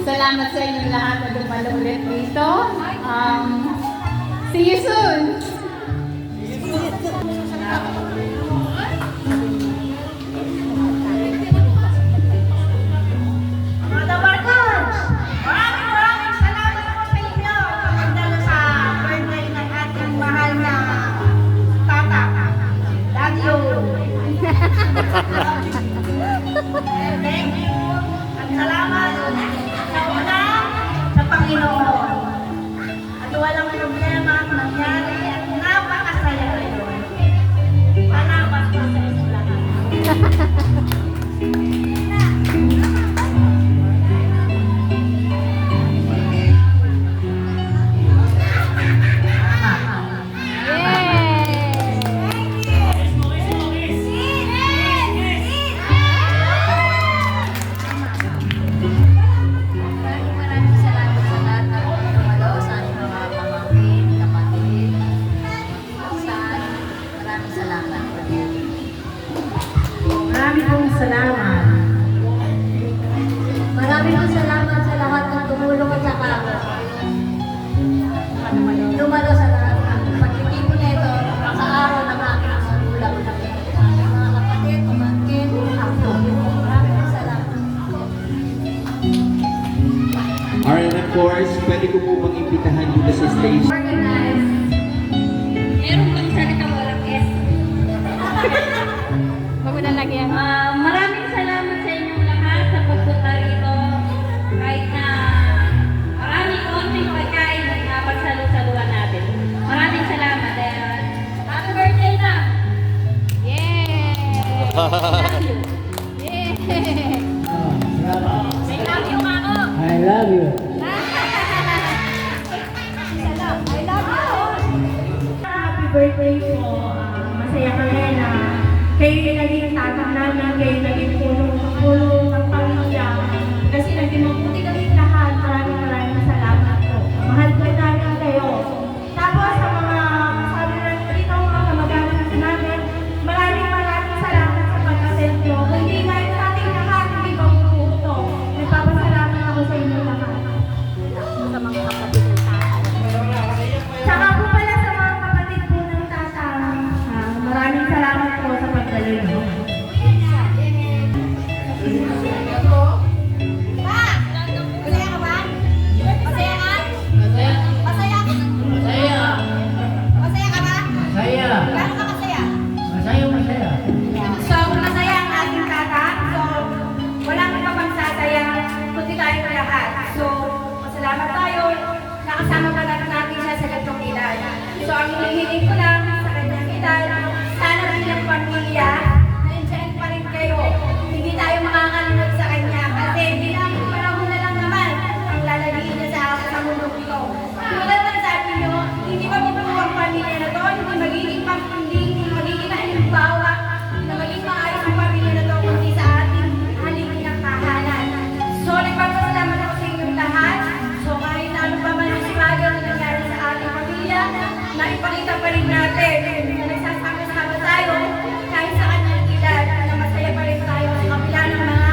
Salamat sa inyong lahat na dumalo ulit dito. Um, see you soon! See you soon! 耶妈呀 Mars, pwede ko po bang imbitahan dito sa stage? Organize. Meron bang salita walang S? Huwag mo na ah, maraming salamat sa inyong lahat sa pagpunta rito. Kahit na marami konting pagkain na napagsalo-saluan natin. Maraming salamat. Happy birthday na! Yay! kayo naging tatang namin, kayo naging puno. ko makasama talaga natin siya sa gantong ilan. So, ang hinihiling ko lang, rin natin nagsasama-sama tayo kahit sa kanyang edad na masaya pa rin tayo sa kabila ng mga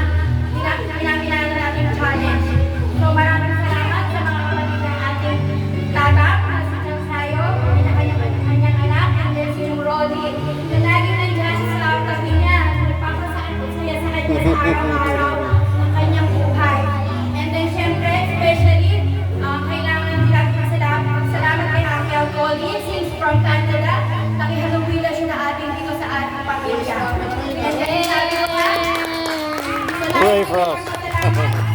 pinamilayan natin challenge. So maraming salamat sa mga kapatid ng ating tata na si Changsayo, na kanyang anak, and then si Rodi, na lagi na yung nasa sa tabi niya, nagpapasakit ko siya sa kanyang araw play for us.